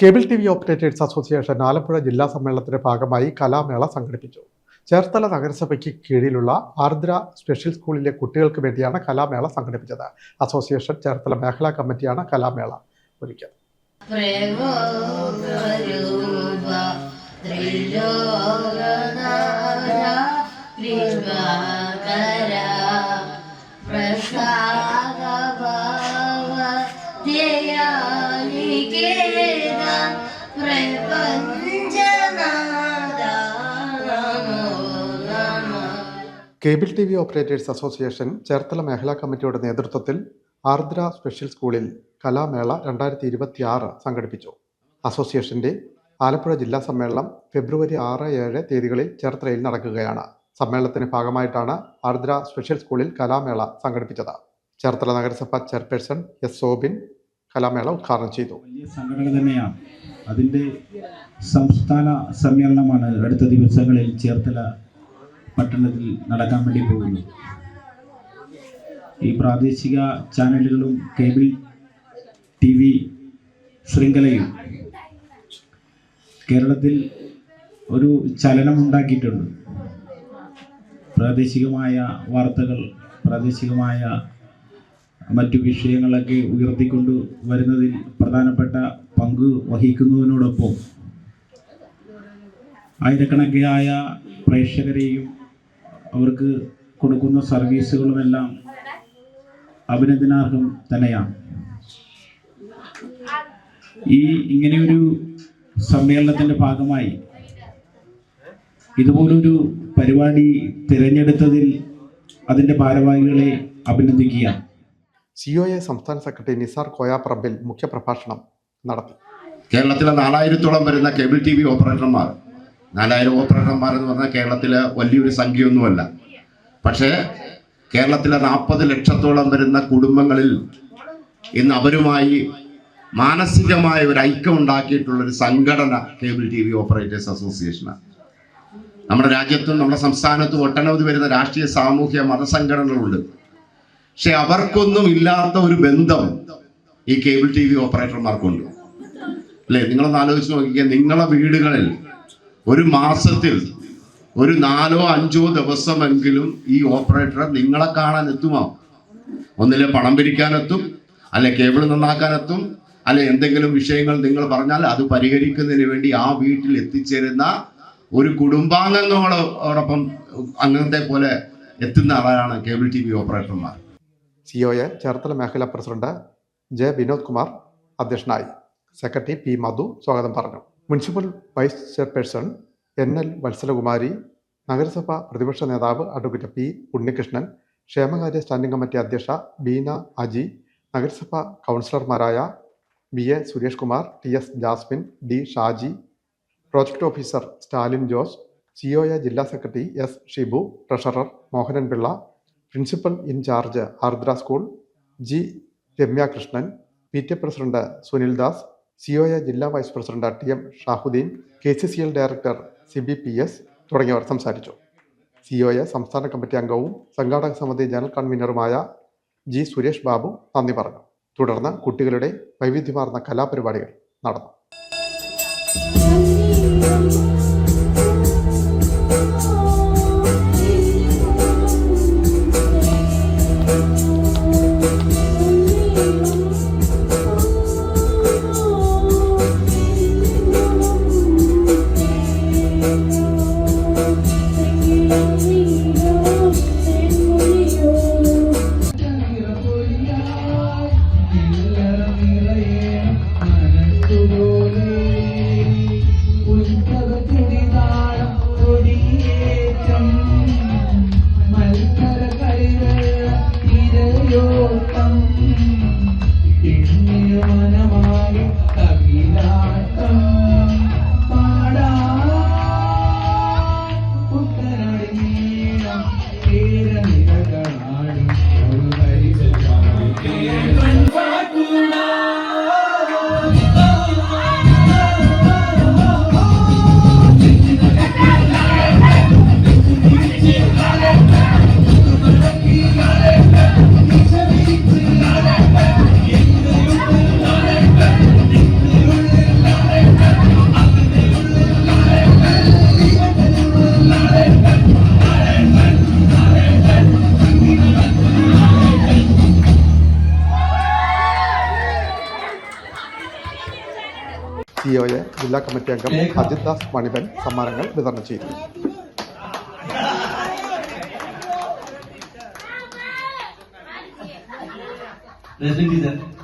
Cable T V operators association Alappuzha ജില്ലാ സമ്മേളനത്തിന്റെ ഭാഗമായി കലാമേള സംഘടിപ്പിച്ചു. ചേർത്തല നഗരസഭയ്ക്ക് കീഴിലുള്ള ആർദ്ര സ്പെഷ്യൽ സ്കൂളിലെ കുട്ടികൾക്ക് വേണ്ടിയാണ് കലാമേള സംഘടിപ്പിച്ചത്. അസോസിയേഷൻ ചേർത്തല മേഖലാ കമ്മിറ്റിയാണ് കലാമേള ഒരുക്കിയത്. Trilokanatha cable T V operators association Cherthala മേഖലാ കമ്മിറ്റിയുടെ നേതൃത്വത്തിൽ ആർദ്ര സ്പെഷ്യൽ സ്കൂളിൽ കലാമേള രണ്ടായിരത്തി ഇരുപത്തി ആറ് സംഘടിപ്പിച്ചു. അസോസിയേഷന്റെ ആലപ്പുഴ ജില്ലാ സമ്മേളനം ഫെബ്രുവരി ആറ് ഏഴ് തീയതികളിൽ ചേർത്തലയിൽ നടക്കുകയാണ്. സമ്മേളനത്തിന്റെ ഭാഗമായിട്ടാണ് ആർദ്ര സ്പെഷ്യൽ സ്കൂളിൽ കലാമേള സംഘടിപ്പിച്ചത്. ചേർത്തല നഗരസഭ ചെയർപേഴ്സൺ എസ് സോബിൻ കലാമേള ഉദ്ഘാടനം ചെയ്തു. വലിയ സംഘടന തന്നെയാണ്. അതിന്റെ സംസ്ഥാന സമ്മേളനമാണ് അടുത്ത ദിവസങ്ങളിൽ ചേർത്തല പട്ടണത്തിൽ നടക്കാൻ വേണ്ടി പോകുന്നത്. ഈ പ്രാദേശിക ചാനലുകളും കേബിൾ ടി വി ശൃംഖലയും കേരളത്തിൽ ഒരു ചലനമുണ്ടാക്കിയിട്ടുണ്ട്. പ്രാദേശികമായ വാർത്തകൾ പ്രാദേശികമായ മറ്റു വിഷയങ്ങളൊക്കെ ഉയർത്തിക്കൊണ്ട് വരുന്നതിൽ പ്രധാനപ്പെട്ട പങ്ക് വഹിക്കുന്നതിനോടൊപ്പം ആയിരക്കണക്കിനായ പ്രേക്ഷകരെയും അവർക്ക് കൊടുക്കുന്ന സർവീസുകളുമെല്ലാം അഭിനന്ദനാർഹം തന്നെയാണ്. ഈ ഇങ്ങനെയൊരു സമ്മേളനത്തിന്റെ ഭാഗമായി ഇതുപോലൊരു പരിപാടി തിരഞ്ഞെടുത്തതിൽ അതിന്റെ ഭാരവാഹികളെ അഭിനന്ദിക്കുകയാണ്. സി ഒ എ സംസ്ഥാന സെക്രട്ടറി നിസാർ കോയാപ്രബിൽ മുഖ്യപ്രഭാഷണം നടത്തി. കേരളത്തിലെ നാലായിരത്തോളം വരുന്ന കേബിൾ ടി വി ഓപ്പറേറ്റർമാർ നാലായിരം ഓപ്പറേറ്റർമാർ എന്ന് പറഞ്ഞാൽ കേരളത്തിലെ വലിയൊരു സംഖ്യയൊന്നുമല്ല. പക്ഷേ കേരളത്തിലെ നാൽപ്പത് ലക്ഷത്തോളം വരുന്ന കുടുംബങ്ങളിൽ ഇന്ന് അവരുമായി മാനസികമായ ഒരു ഐക്യം ഉണ്ടാക്കിയിട്ടുള്ളൊരു സംഘടന കേബിൾ ടി വി ഓപ്പറേറ്റേഴ്സ് അസോസിയേഷനാണ് നമ്മുടെ രാജ്യത്തും നമ്മുടെ സംസ്ഥാനത്തും ഒട്ടനവധി വരുന്ന രാഷ്ട്രീയ സാമൂഹ്യ മതസംഘടനകളുണ്ട്. പക്ഷെ അവർക്കൊന്നും ഇല്ലാത്ത ഒരു ബന്ധം ഈ കേബിൾ ടി വി ഓപ്പറേറ്റർമാർക്കുണ്ട്. അല്ലേ? നിങ്ങളൊന്ന് ആലോചിച്ച് നോക്കിക്കുക നിങ്ങളെ വീടുകളിൽ ഒരു മാസത്തിൽ ഒരു നാലോ അഞ്ചോ ദിവസമെങ്കിലും ഈ ഓപ്പറേറ്റർ നിങ്ങളെ കാണാൻ എത്തുമോ ഒന്നിലെ പണം പിരിക്കാനെത്തും അല്ലെ കേബിൾ നന്നാക്കാനെത്തും അല്ലെ എന്തെങ്കിലും വിഷയങ്ങൾ നിങ്ങൾ പറഞ്ഞാൽ അത് പരിഹരിക്കുന്നതിന് വേണ്ടി ആ വീട്ടിൽ എത്തിച്ചേരുന്ന ഒരു കുടുംബാംഗങ്ങളോടൊപ്പം അങ്ങനത്തെ പോലെ എത്തുന്ന ആളാണ് കേബിൾ ടി വി ഓപ്പറേറ്റർമാർ. സി ഒ എ ചേർത്തല മേഖലാ പ്രസിഡന്റ് ജെ വിനോദ് കുമാർ അധ്യക്ഷനായി. സെക്രട്ടറി പി മധു സ്വാഗതം പറഞ്ഞു. Municipal vice chairperson N L Vatsalakumari നഗരസഭ പ്രതിപക്ഷ നേതാവ് അഡ്വക്കേറ്റ് പി ഉണ്ണികൃഷ്ണൻ ക്ഷേമകാര്യ സ്റ്റാൻഡിംഗ് കമ്മിറ്റി അധ്യക്ഷ ബീന അജി നഗരസഭ കൗൺസിലർമാരായ B A Suresh Kumar T S Jasmine D Shaji project officer Stalin Jose C O A ജില്ലാ secretary S Shibu treasurer Mohanan Pillai principal in charge Ardra school G Ramya Krishnan P T president Sunil Das C A ജില്ലാ vice president T M Shahudheen K C C L director C B P S തുടങ്ങിയവർ സംസാരിച്ചു. C O A സംസ്ഥാന committee അംഗവും സംഘാടക സമിതി general കൺവീനറുമായ G Suresh Babu നന്ദി പറഞ്ഞു. തുടർന്ന് കുട്ടികളുടെ വൈവിധ്യമാർന്ന കലാപരിപാടികൾ നടന്നു. സിഒയെ ജില്ലാ കമ്മിറ്റി അംഗം അജിത് ദാസ് മണിബൻ സമ്മാനങ്ങൾ വിതരണം ചെയ്തു President is there.